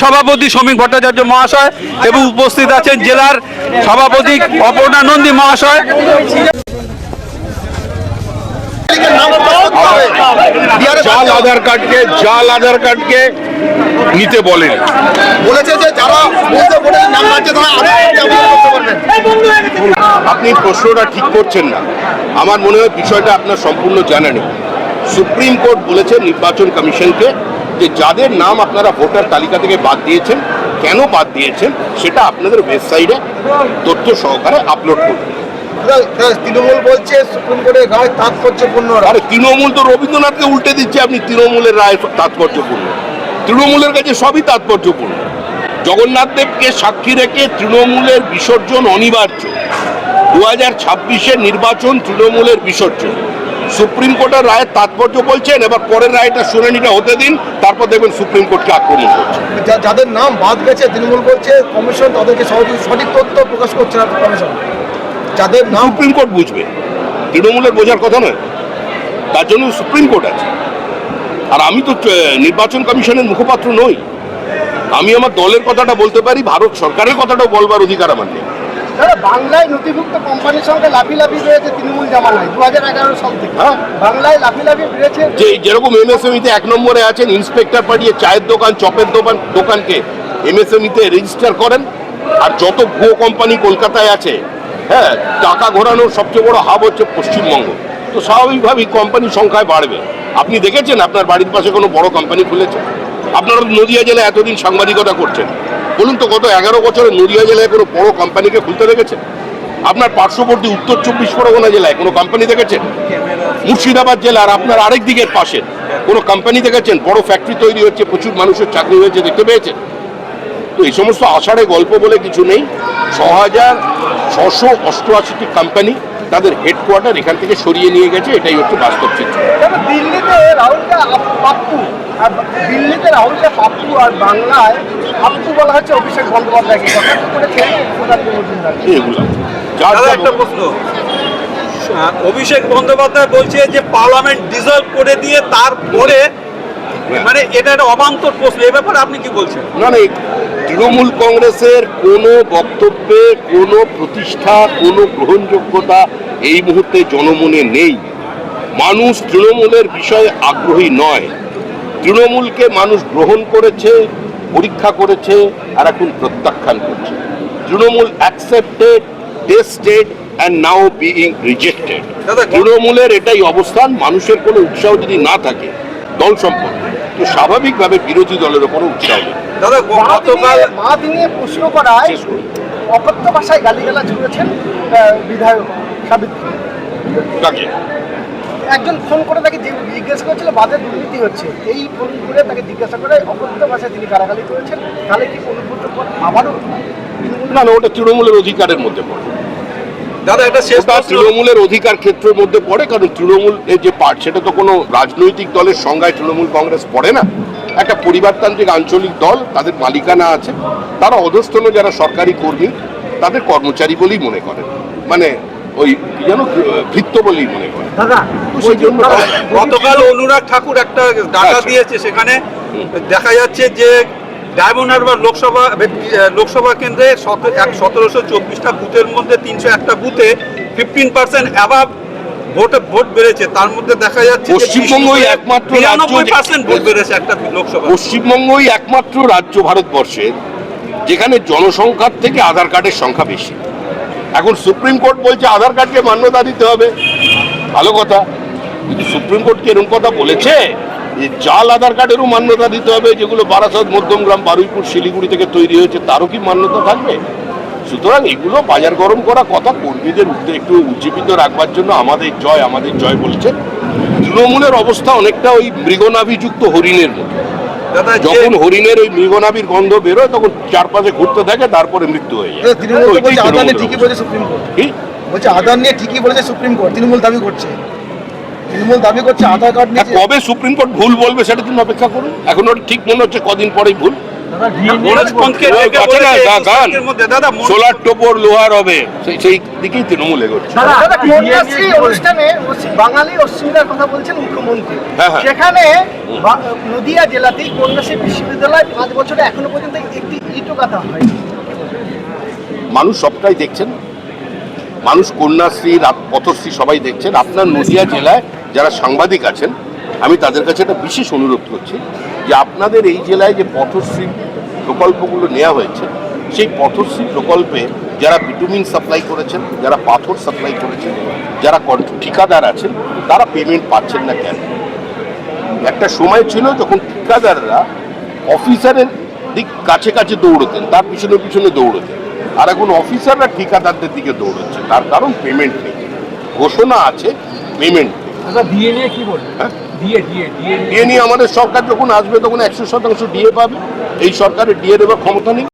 সভাপতি শ্রমিক ভট্টাচার্য মহাশয় এবং উপস্থিত আছেন জেলার সভাপতি অপর্ণা নন্দী মহাশয়। জাল আধার কার্ডকে জাল আধার কার্ডকে নিতে বলেন। বলেছে যে যারা আপনি প্রশ্নটা ঠিক করছেন না। আমার মনে হয় বিষয়টা আপনার সম্পূর্ণ জানা নেই। সুপ্রিম কোর্ট বলেছে নির্বাচন কমিশনকে যে যাদের নাম আপনারা ভোটার তালিকা থেকে বাদ দিয়েছেন কেন বাদ দিয়েছেন সেটা আপনাদের ওয়েবসাইটে তথ্য সহকারে আপলোড করুন। তৃণমূল বলছে সুপ্রিম কোর্টের রায় তাৎপর্যপূর্ণ আরে তৃণমূল তো রবীন্দ্রনাথকে উল্টে দিচ্ছে আপনি তৃণমূলের রায় তাৎপর্যপূর্ণ। তৃণমূলের কাছে সবই তাৎপর্যপূর্ণ। জগন্নাথ দেবকে সাক্ষী রেখে তৃণমূলের বিসর্জন অনিবার্য। দু হাজার ছাব্বিশের নির্বাচন তৃণমূলের বিসর্জন। সুপ্রিম কোর্টের রায়ের তাৎপর্য বলছেন এবার পরের রায়টা শুনানিটা হতে দিন তারপর দেখবেন সুপ্রিম কোর্টকে আক্রমণ করছে। যাদের নাম বাদ গেছে তৃণমূল বলছে কমিশন তাদেরকে সঠিক সঠিক তথ্য প্রকাশ করছে না কমিশন। যাদের নাম সুপ্রিম কোর্ট বুঝবে। তৃণমূলের বোঝার কথা নয়। তার জন্য সুপ্রিম কোর্ট আছে। আর আমি তো নির্বাচন কমিশনের মুখপাত্র নই। আমি আমার দলের কথাটা বলতে পারি ভারত সরকারের কথাটাও বলবার অধিকার আমার নেই। বাংলায় নথিভুক্ত কোম্পানির সঙ্গে লাফিলাফি রয়েছে তৃণমূল জামানায় দু হাজার এগারো সাল থেকে। হ্যাঁ। বাংলায় লাফিলাফি বেড়েছে। যে যেরকম এমএসএমইতে এক নম্বরে আছেন ইন্সপেক্টর পাঠিয়ে চায়ের দোকান চপের দোকান দোকানকে এমএসএমইতে রেজিস্টার করেন। আর যত ভুয়ো কোম্পানি কলকাতায় আছে হ্যাঁ টাকা ঘোরানোর সবচেয়ে বড় হাব হচ্ছে পশ্চিমবঙ্গ। তো স্বাভাবিকভাবেই কোম্পানির সংখ্যায় বাড়বে। আপনি দেখেছেন আপনার বাড়ির পাশে কোনো বড় কোম্পানি খুলেছে? আপনারা নদিয়া জেলায় এতদিন সাংবাদিকতা করছেন। বলুন তো, গত এগারো বছরে নদিয়া জেলায় কোনো বড় কোম্পানিকে খুলতে দেখেছেন আপনার পার্শ্ববর্তী উত্তর চব্বিশ পরগনা জেলায় কোনো কোম্পানি দেখেছেন মুর্শিদাবাদ জেলার আপনার আরেক দিকের পাশে কোনো কোম্পানি দেখেছেন? বড় ফ্যাক্টরি তৈরি হচ্ছে, প্রচুর মানুষের চাকরি হয়েছে, দেখতে পেয়েছেন? তো এই সমস্ত আষাঢ়ে গল্প বলে কিছু নেই। ছ হাজার ছশো অষ্টআশিটি কোম্পানি তাদের হেডকোয়ার্টার এখান থেকে সরিয়ে নিয়ে গেছে, এটাই হচ্ছে বাস্তব চিত্র। দিল্লিতে আর দিল্লিতে রাহুলকে পাপ্পু আর বাংলায় পাপ্পু বলা হচ্ছে অভিষেক বন্দ্যোপাধ্যায়কে। কথা একটা প্রশ্ন। অভিষেক বন্দ্যোপাধ্যায় বলছে যে পার্লামেন্ট ডিজলভ করে দিয়ে তারপরে মানে এটা একটা অবান্তর প্রশ্ন। এ ব্যাপারে আপনি কি বলছেন? না না তৃণমূল কংগ্রেসের কোনো বক্তব্যে কোনো প্রতিষ্ঠা কোনো গ্রহণযোগ্যতা এই মুহূর্তে জনমনে নেই। মানুষ তৃণমূলের বিষয়ে আগ্রহী নয়। তৃণমূলকে মানুষ গ্রহণ করেছে পরীক্ষা করেছে আর এখন প্রত্যাখ্যান করছে। Trinamool accepted tested and now being rejected দাদা, তৃণমূলের এটাই অবস্থান মানুষের কোনো উৎসাহ যদি না থাকে দল সম্পর্কে তো স্বাভাবিকভাবে বিরোধী দলের ওপরও উৎসাহ নেই। দাদা গতকাল মা দিয়ে প্রশ্ন করায়। অকথ্য ভাষায় গালিগালাজ করেছেন বিধায়ক সাবিত্রী। কাকে? একজন ফোন করে তাকে জিজ্ঞেস করেছিল বাদে দুর্নীতি হচ্ছে। এই ফোন করে তাকে জিজ্ঞাসা করে অকথ্য ভাষায় তিনি গালাগালি করেছেন। তাহলে কি অনুভূত আবারও না না ওটা তৃণমূলের অধিকারের মধ্যে পড়ে। দাদা একটা শেষ তৃণমূলের অধিকার ক্ষেত্রের মধ্যে পড়ে কারণ তৃণমূল এর যে পার্ট সেটা তো কোনো রাজনৈতিক দলের সংজ্ঞায় তৃণমূল কংগ্রেস পড়ে না। একটা পরিবারতান্ত্রিক আঞ্চলিক দল তাদের মালিকানা আছে। তারা অধস্থন যারা সরকারি কর্মী তাদের কর্মচারী বলেই মনে করেন। মানে ওই যেন ভৃত্য বলেই মনে করে দাদা গতকাল অনুরাগ ঠাকুর একটা ডাটা আচ্ছা। দিয়েছে সেখানে দেখা যাচ্ছে যে ডায়মন্ড হারবার লোকসভা লোকসভা কেন্দ্রে এক সতেরোশো চব্বিশটা বুথের মধ্যে তিনশো একটা বুথে ফিফটিন পার্সেন্ট অ্যাভাব ভোট ভোট বেড়েছে। তার মধ্যে দেখা যাচ্ছে পশ্চিমবঙ্গই একমাত্র বিরানব্বই পার্সেন্ট ভোট বেড়েছে একটা লোকসভা। পশ্চিমবঙ্গই একমাত্র রাজ্য ভারতবর্ষের যেখানে জনসংখ্যার থেকে আধার কার্ডের সংখ্যা বেশি। এখন সুপ্রিম কোর্ট বলছে আধার কার্ডকে মান্যতা দিতে হবে। ভালো কথা। কিন্তু সুপ্রিম কোর্ট কি এরকম কথা বলেছে? যে জাল আধার কার্ডেরও মান্যতা দিতে হবে, যেগুলো বারাসাত মধ্যমগ্রাম বারুইপুর, শিলিগুড়ি থেকে তৈরি হয়েছে, তারও কি মান্যতা থাকবে? সুতরাং এগুলো বাজার গরম করা কথা কর্মীদের একটু উজ্জীবিত রাখবার জন্য আমাদের জয় আমাদের জয় বলছে। তৃণমূলের অবস্থা অনেকটা ওই মৃগনাভিযুক্ত হরিণের মতো। যখন হরিণের ওই মৃগনাবির গন্ধ বেরোয় তখন চারপাশে ঘুরতে থাকে তারপরে মৃত্যু হয়ে যায়। ঠিকই বলেছে সুপ্রিম কোর্ট? বলছে আধার নিয়ে ঠিকই বলেছে সুপ্রিম কোর্ট তৃণমূল দাবি করছে। তৃণমূল দাবি করছে আধার কার্ড নিয়ে কবে সুপ্রিম কোর্ট ভুল বলবে সেটা তুমি অপেক্ষা করুন এখন ওটা ঠিক মনে হচ্ছে কদিন পরেই ভুল। সোলার টোপর লোহার হবে। সেই- দিকেই তৃণমূল এগোচ্ছে। অনুষ্ঠানে বাঙালি অস্মিতার কথা বলছেন মুখ্যমন্ত্রী। হ্যাঁ, হ্যাঁ। সেখানে নদিয়া জেলাতেই কন্যাশ্রী বিশ্ববিদ্যালয় পাঁচ বছরে এখনও পর্যন্ত একটি ইটও গাঁথা হয়নি। মানুষ সবটাই দেখছেন। মানুষ কন্যাশ্রী পথশ্রী সবাই দেখছেন। আপনার নদিয়া জেলায় যারা সাংবাদিক আছেন আমি তাদের কাছে একটা বিশেষ অনুরোধ করছি। যে আপনাদের এই জেলায় যে পথশ্রী প্রকল্পগুলো নেওয়া হয়েছে, সেই পথশ্রী প্রকল্পে যারা ভিটামিন সাপ্লাই করেছেন, যারা পাথর সাপ্লাই করেছেন, যারা ঠিকাদার আছেন, তারা পেমেন্ট পাচ্ছেন না কেন? একটা সময় ছিল যখন ঠিকাদাররা অফিসারের দিক কাছে কাছে দৌড়তেন, তার পিছনে পিছনে দৌড়তেন, আর এখন অফিসাররা ঠিকাদারদের দিকে দৌড়চ্ছে, তার কারণ পেমেন্ট নেই। ঘোষণা আছে পেমেন্ট ডিএ নিয়ে কি বলবেন? ডিএ ডিএ ডিএ ডিএ নিয়ে আমাদের সরকার যখন আসবে তখন একশো শতাংশ ডিএ পাবে। এই সরকারের ডিএ দেওয়ার ক্ষমতা নেই।